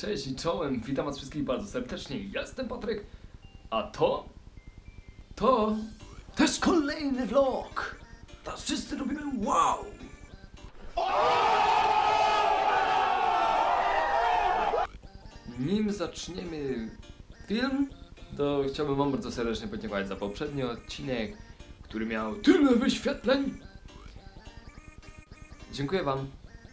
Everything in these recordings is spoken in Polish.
Cześć i czołem, witam was wszystkich bardzo serdecznie. Ja Jestem Patryk, a to... To... To jest kolejny vlog! Teraz wszyscy robimy wow! Nim zaczniemy film, to chciałbym wam bardzo serdecznie podziękować za poprzedni odcinek, który miał tyle wyświetleń. Dziękuję wam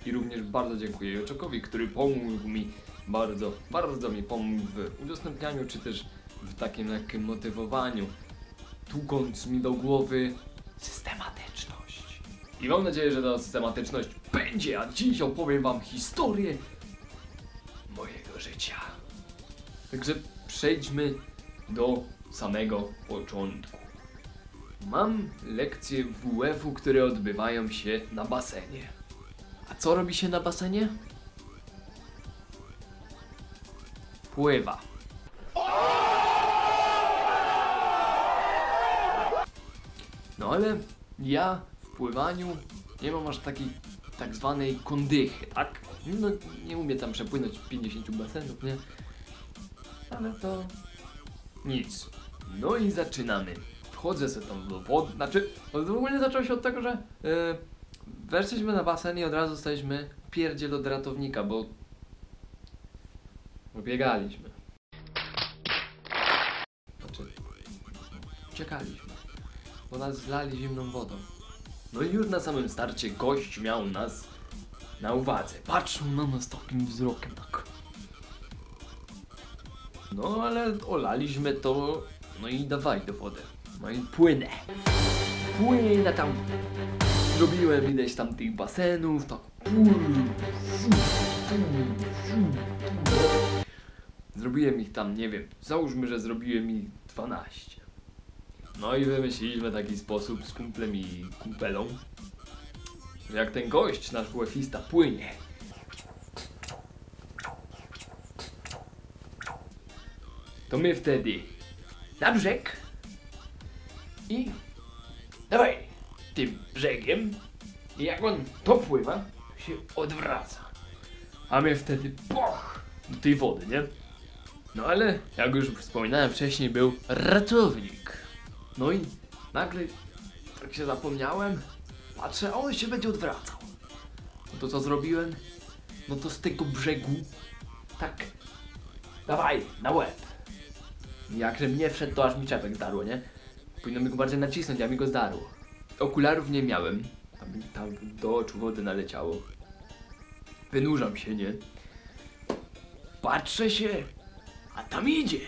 i również bardzo dziękuję Joczokowi, który pomógł mi bardzo, bardzo mi pomógł w udostępnianiu, czy też w takim lekkim motywowaniu, tłukąc mi do głowy systematyczność. I mam nadzieję, że ta systematyczność będzie, a dziś opowiem wam historię mojego życia. Także przejdźmy do samego początku. Mam lekcje WF-u, które odbywają się na basenie. A co robi się na basenie? Pływa. No ale ja w pływaniu nie mam aż takiej tak zwanej kondychy, tak? No nie umiem tam przepłynąć 50 basenów, nie? Ale to nic. No i zaczynamy. Wchodzę sobie tam do wody, znaczy w ogóle zaczęło się od tego, że yy, weszliśmy na basen i od razu staliśmy pierdziel od ratownika, bo ubiegaliśmy. Znaczy, uciekaliśmy, bo nas zlali zimną wodą. No i już na samym starcie gość miał nas na uwadze. Patrzył na nas takim wzrokiem tak. No ale olaliśmy to, no i dawaj do wody. No i płynę. Płynę tam. Zrobiłem ileś tam tych basenów, tak. Zrobiłem ich tam, nie wiem, załóżmy, że zrobiłem ich 12. No i wymyśliliśmy taki sposób z kumplem i kumpelą, że jak ten gość, nasz WF-ista, płynie, to my wtedy na brzeg i dawaj tym brzegiem i jak on dopływa, to się odwraca. A my wtedy poch do tej wody, nie? No ale jak już wspominałem wcześniej był ratownik. No i nagle tak się zapomniałem, patrzę, a on się będzie odwracał. No to co zrobiłem? No to z tego brzegu tak dawaj na łeb. Jak żebym nie wszedł, to aż mi czepek zdarło, nie? Powinno mi go bardziej nacisnąć, a mi go zdarło. Okularów nie miałem. Tam, tam do oczu wody naleciało. Wynurzam się, nie? Patrzę się, a tam idzie.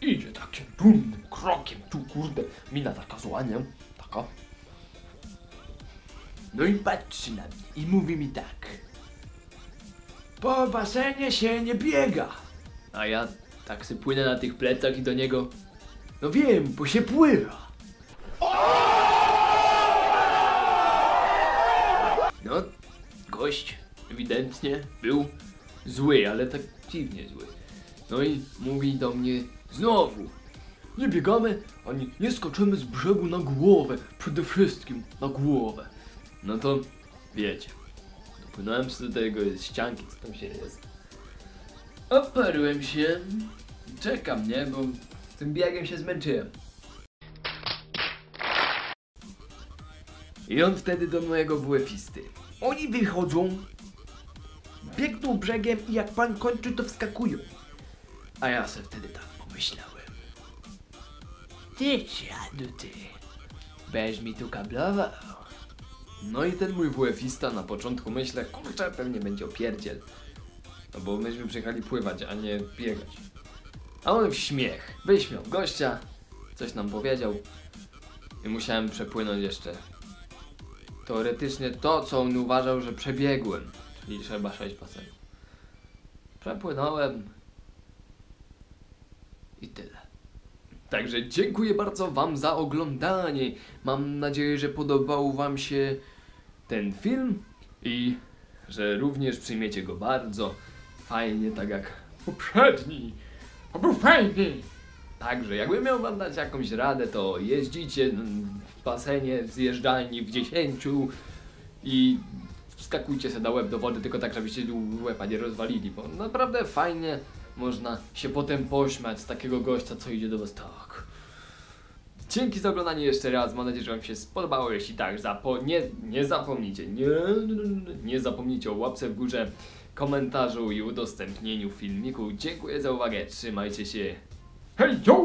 Idzie takim dumnym krokiem, tu kurde, mina taka zła, nie? Taka. No i patrzy na mnie i mówi mi tak. Po basenie się nie biega. A ja tak se płynę na tych plecach i do niego. No wiem, bo się pływa. No, gość ewidentnie był zły, ale tak dziwnie zły. No i mówi do mnie znowu. Nie biegamy, ani nie skoczymy z brzegu na głowę. Przede wszystkim na głowę. No to wiecie. Dopłynąłem do tego ścianki, co tam się jest. Oparłem się. Czekam, nie? Bo tym biegiem się zmęczyłem. I on wtedy do mojego WF-isty. Oni wychodzą, biegną brzegiem i jak pan kończy, to wskakują. A ja sobie wtedy tak pomyślałem. Ty dziadu ty, weź mi tu kablował. No i ten mój WF-ista na początku myślę, kurczę, pewnie będzie opierdziel. No bo myśmy przyjechali pływać, a nie biegać. A on w śmiech, wyśmiał gościa, coś nam powiedział i musiałem przepłynąć jeszcze teoretycznie to, co on uważał, że przebiegłem, czyli trzeba 6 basenów. Przepłynąłem i tyle. Także dziękuję bardzo Wam za oglądanie. Mam nadzieję, że podobał Wam się ten film i że również przyjmiecie go bardzo fajnie, tak jak poprzedni. To był fajny! Także jakbym miał Wam dać jakąś radę, to jeździcie w basenie, w zjeżdżalni w 10 i wskakujcie sobie na łeb do wody, tylko tak, żebyście łeba nie rozwalili, bo naprawdę fajnie można się potem pośmiać z takiego gościa, co idzie do was tak. Dzięki za oglądanie jeszcze raz. Mam nadzieję, że Wam się spodobało. Jeśli tak, zapo nie, nie zapomnijcie, nie, nie zapomnijcie o łapce w górze, komentarzu i udostępnieniu filmiku. Dziękuję za uwagę. Trzymajcie się. Hej, yo!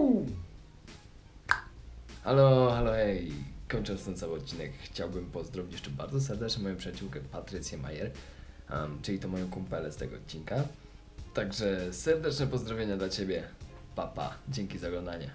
Halo, halo, hej. Kończąc ten cały odcinek, chciałbym pozdrowić jeszcze bardzo serdecznie moją przyjaciółkę Patrycję Majer, um, czyli to moją kumpelę z tego odcinka. Także serdeczne pozdrowienia dla Ciebie. Papa, dzięki za oglądanie.